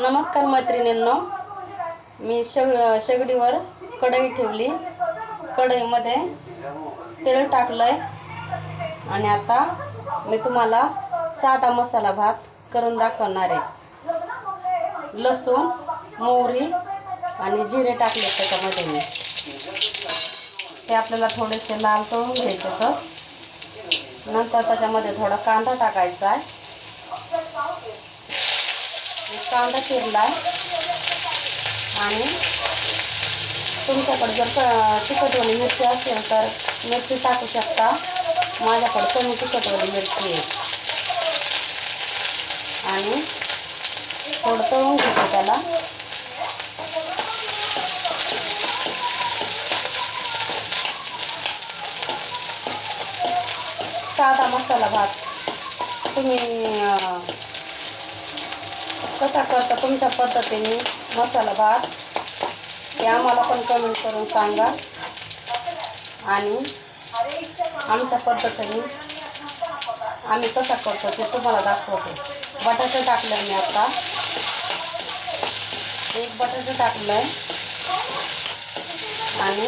नमस्कार मैत्रिणींनो. मी शेग शेगडीवर कढई ठेवली. कढईमध्ये तेल टाकलं आहे आणि आता मी तुम्हाला साधा मसाला भात करून दाखवणार आहे. लसूण मोहरी आणि जिरे टाकले त्याच्यामध्ये मी. ते आपल्याला थोडेसे लाल करून घ्यायचे तर. नंतर त्याच्यामध्ये थोडा कांदा टाकायचा आहे. कांदा चिरला आणि तुमच्याकडे जर क- तिखटवाली मिरची असेल तर मिरची टाकू शकता. माझ्याकडे कमी तिखटवाली मिरची आहे. आणि थोडं तळून घेतो त्याला. साधा मसाला भात. तुम्ही कसा करता तुमच्या पद्धतीने मसाला भात हे आम्हाला पण कमेंट करून सांगा. आणि आमच्या पद्धतीने आम्ही कसा करतो ते तुम्हाला दाखवतो. बटाटे टाकलं मी आता. एक बटाटे टाकलं आहे आणि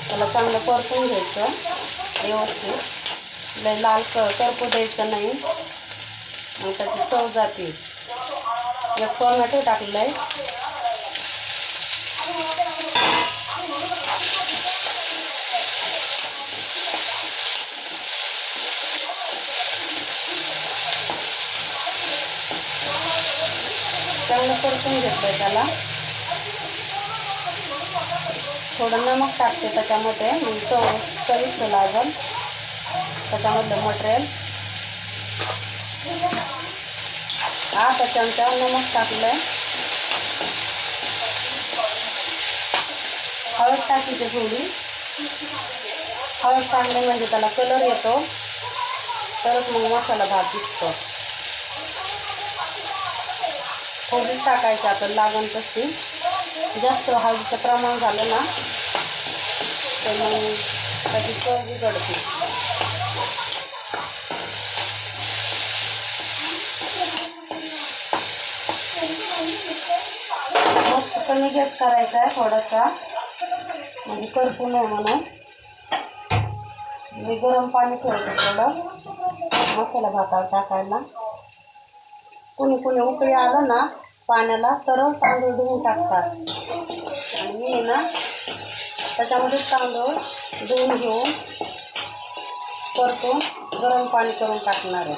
त्याला चांगलं परतून घ्यायचं व्यवस्थित. लय लाल क करपू द्यायचं नाही. आणि त्याची चव जाते. एक टोमॅटो टाकलं आहे. चांगलं परतून घेतलं त्याला. थोडं नमक टाकते त्याच्यामध्ये मग चव चविष्ट लागल. त्याच्यामधलं मटेरियल आता चमचा नमक टाकलं हळद टाकीची थोडी हळद टाकली म्हणजे त्याला कलर येतो तरच मग मसाला भात दिसतो थोडीच टाकायची आपण लागण तशी जास्त हळदीचं प्रमाण झालं ना तर मग त्याची चव बिघडते मस्त कमी गॅस करायचा आहे थोडासा. म्हणजे करपू नये म्हणून. मी गरम पाणी ठेवते थोडं. मसाला भातावर टाकायला. कुणी कुणी उकळी आलं ना पाण्याला तर तांदूळ धुवून टाकतात. आणि मी ना त्याच्यामध्ये तांदूळ धुवून घेऊन परतून गरम पाणी करून टाकणार आहे.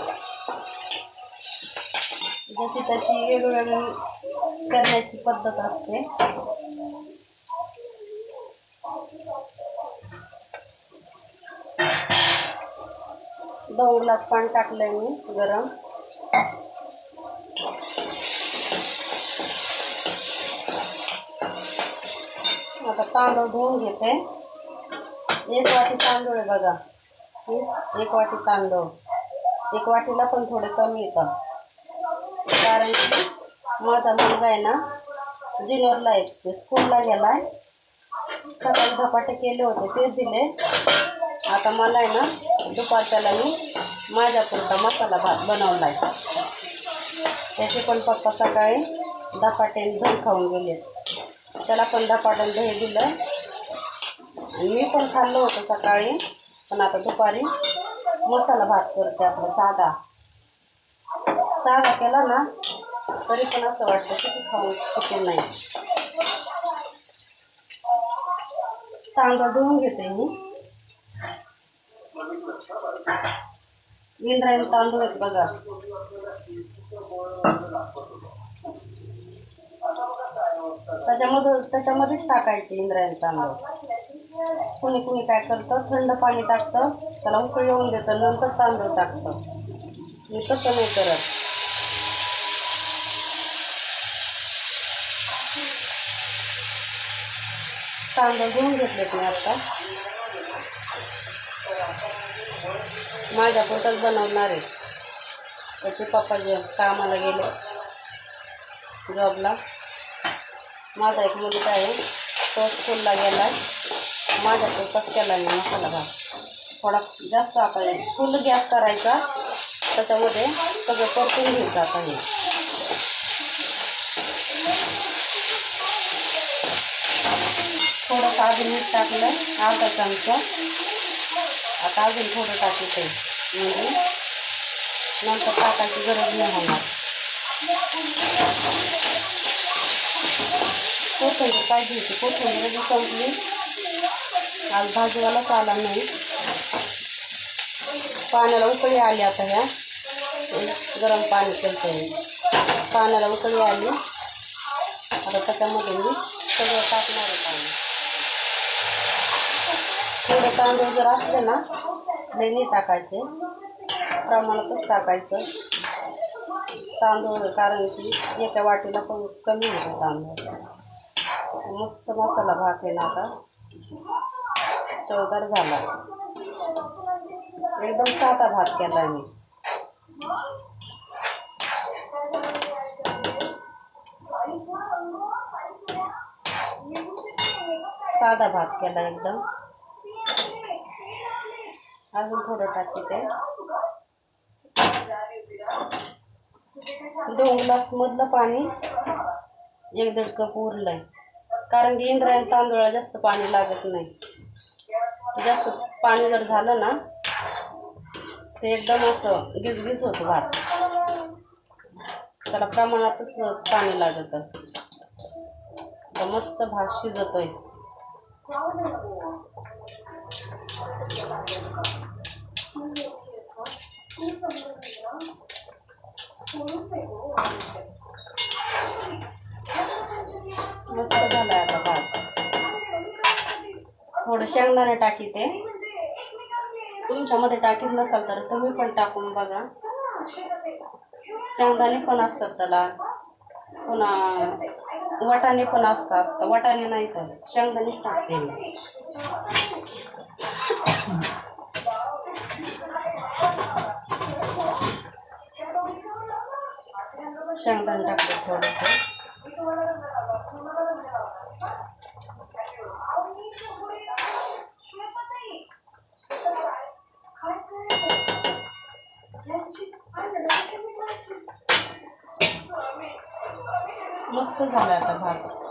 जशी त्याची वेगवेगळी करण्याची पद्धत असते. दोन ग्लास पाणी टाकलंय मी गरम. आता तांदूळ धुवून घेते. एक वाटी तांदूळ आहे बघा. एक वाटी तांदूळ. एक वाटीला पण थोडे कमी येतं. कारण की माझा मुलगा आहे ना ज्युनियरला आहे. ते स्कूलला गेला आहे सकाळी धपाटे केले होते तेच दिले. आता मला आहे ना दुपारच्याला मी माझ्यापुरता मसाला भात बनवला आहे त्याचे पण पप्पा सकाळी धपाट्याने दही खाऊन गेले. त्याला पण धपाट्याने दही दिलं. आणि मी पण खाल्लं होतं सकाळी पण आता दुपारी मसाला भात करते आपला साधा. साधा केला ना तरी पण असं वाटतं किती खाऊ शकेल नाही. तांदूळ धुवून घेते मी. इंद्रायण तांदूळ आहेत बघा. त्याच्यामध्ये त्याच्यामध्येच टाकायचे इंद्रायण तांदूळ. कुणी कुणी काय करतं? थंड पाणी टाकतं. त्याला उकळी येऊन देतं. नंतर तांदूळ टाकतं. मी तसं नाही करत. तांदूळ घेऊन घेतलेत मी आता. माझ्या पोटात बनवणार आहे. त्याचे पप्पा जे कामाला गेले जॉबला. माझा एक मुलगा आहे तो स्कूलला गेला. माझ्या पोटात केला मी मसाला भात. थोडा जास्त आता फुल गॅस करायचा त्याच्यामध्ये सगळं परतून घ्यायचं आता हे. थोडंसं अजून मीठ टाकलं अर्धा चमचा आता अजून थोडं म्हणजे नंतर टाकायची गरज नाही होणार कोथिंबीर पाहिजे होती कोथिंबीर जी संपली आज भाजीवालाच आला नाही। पाण्याला उकळी आली आता ह्या गरम पाणी केलं पाण्याला उकळी आली। आता त्याच्यामध्ये मी सगळं टाकणार आहे थोडं तांदूळ जर असले ना लई नाही टाकायचे. प्रमाणातच टाकायचं. तांदूळ कारण की एका वाटीला पण कमी होतं तांदूळ. मस्त मसाला भात आहे ना आता. चवदार झाला. एकदम साधा भात केला मी. साधा भात केला एकदम. अजून थोडं टाकीते दोन ग्लासमधलं पाणी एक दीड कप उरलंय. कारण की इंद्रायण तांदूळा जास्त पाणी लागत नाही. जास्त पाणी जर झालं ना ते एकदम असं गिजगिज होतं भात. त्याला प्रमाणातच पाणी लागतं. मस्त भात शिजतोय. मस्त झालाय आता भात. थोडं शेंगदाणे टाकी ते. तुमच्यामध्ये टाकीत नसाल तर तुम्ही पण टाकून बघा. शेंगदाणे पण असतात त्याला. पुन्हा वाटाणे पण असतात. तर वाटाणे नाही तर शेंगदाणेच टाकते मी. शेंगदाणे टाकतो थोडंसं. मस्त झाला आता भात.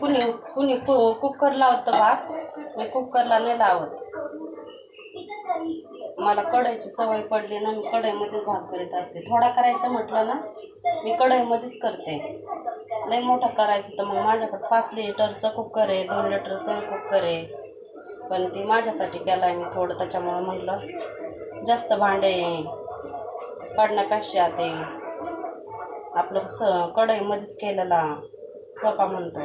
कुणी कुणी कु कुकर लावतं भात मी कुकरला नाही लावत. मला कढईची सवय पडली ना मी कढईमध्येच भात करीत असते. थोडा करायचं म्हटलं ना मी कढईमध्येच करते. लई मोठा करायचं तर मग माझ्याकडं पाच लिटरचा कुकर आहे दोन लिटरचा कुकर आहे. पण ती माझ्यासाठी केला आहे मी थोडं त्याच्यामुळं म्हटलं जास्त भांडे पडण्यापेक्षा ते आपलं स कढईमध्येच केलेला सोपा म्हणतो.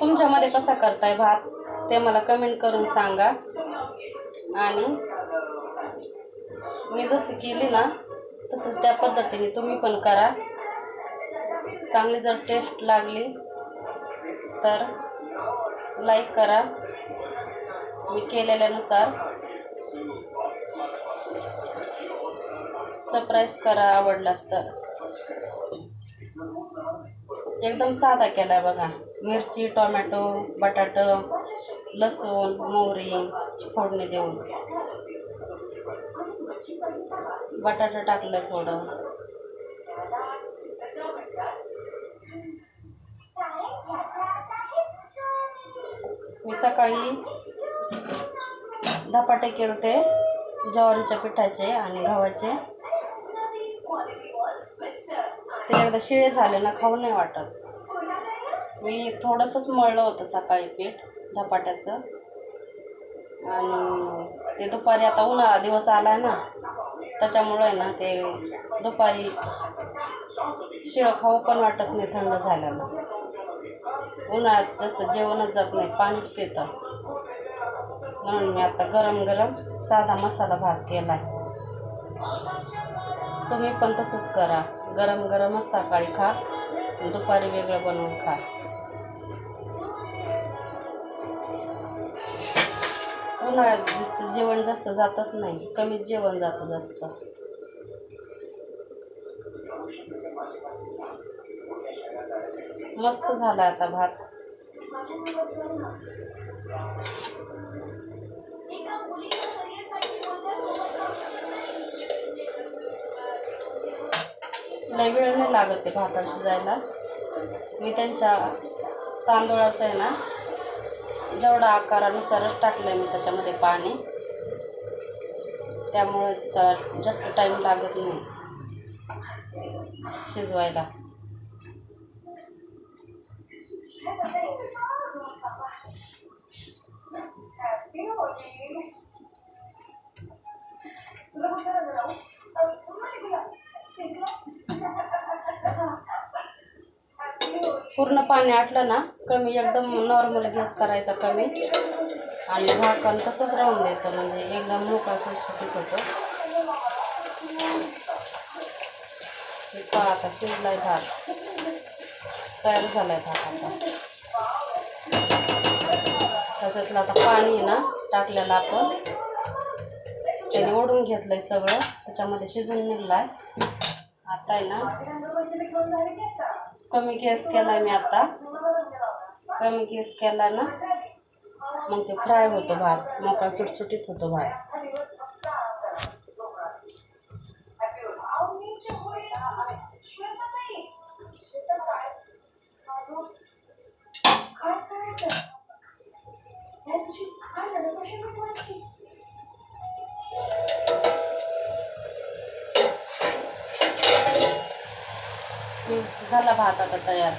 तुमच्यामध्ये कसा करताय भात? ते मला कमेंट करून सांगा. आणि मी जशी केली ना तसं त्या पद्धतीने तुम्ही पण करा. चांगली जर टेस्ट लागली तर लाईक करा. मी केलेल्यानुसार सरप्राईज करा आवडलास तर. एकदम साधा केला आहे बघा. मिरची टोमॅटो बटाटं लसूण मोहरी. फोडणी देऊन. बटाटा टाकलं थोडं. मी सकाळी धपाटे केलते ज्वारीच्या पिठाचे आणि गव्हाचे. ते एकदा शिळे झाले ना खाऊ नाही वाटत. मी थोडंसंच मळलं होतं सकाळी पीठ धपाट्याचं. आणि ते दुपारी आता उन्हाळा दिवस आला ना त्याच्यामुळं आहे ना ते दुपारी शिळं खाऊ पण वाटत नाही थंड झाल्यानं. उन्हाळ्यात जसं जेवणच जात नाही पाणीच पितं. म्हणून मी आता गरम गरम साधा मसाला भात केला तुम्ही पण तसंच करा. गरम गरमच सकाळी खा दुपारी वेगळं बनवून खा. उन्हाळ्याचं जेवण जास्त जातच नाही कमीच जेवण जातं जास्त. मस्त झाला आता भात. लय वेळ नाही लागत ते भाता शिजायला. मी त्यांच्या तांदूळाचं आहे ना जेवढा आकारानुसारच टाकलं आहे मी त्याच्यामध्ये पाणी. त्यामुळे तर जास्त टाईम लागत नाही. शिजवायला. पूर्ण पाणी आटलं ना कमी एकदम नॉर्मल गॅस करायचा कमी. आणि झाकण तसंच राहून द्यायचं म्हणजे एकदम मोकळा सुटसुटीत होतो. पहा आता शिजलाय भात. तयार झालाय भात आता. त्याच्यातलं आता पाणी आहे ना टाकलेलं आपण. त्याने ओढून घेतलंय सगळं त्याच्यामध्ये शिजून निघलाय. आता आहे ना कमी गॅस केला मी आता. कमी गॅस केला ना मग ते फ्राय होतो भात मोकळा सुटसुटीत होतो भात. झाला भात आता तयार.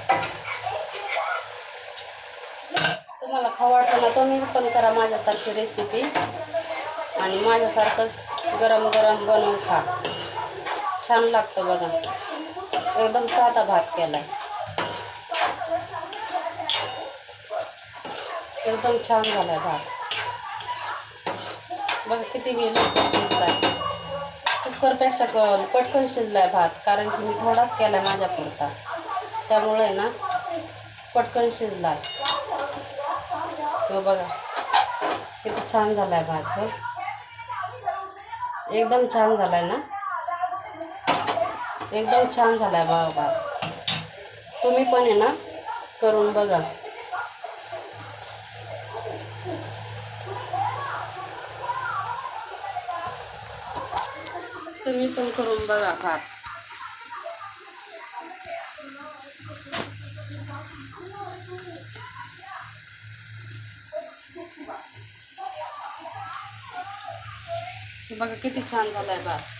तुम्हाला खाऊ वाटतं ना तुम्ही पण करा माझ्यासारखी रेसिपी आणि माझ्यासारखंच गरम गरम बनवून खा. छान लागतं बघा. एकदम साधा भात केला एकदम छान झालाय भात. बघा किती वेळ लवकर कुकरपेक्षा क- पटकन शिजलाय भात कारण की मी थोडाच केला माझ्या पुरता त्यामुळे ना पटकन शिजलाय. तो बघा किती छान झालाय भात हो. एकदम छान झालाय ना? एकदम छान झालाय बा भात तुम्ही पण आहे ना करून बघा. तुम्ही पण करून बघा भात बघा किती छान झालाय भात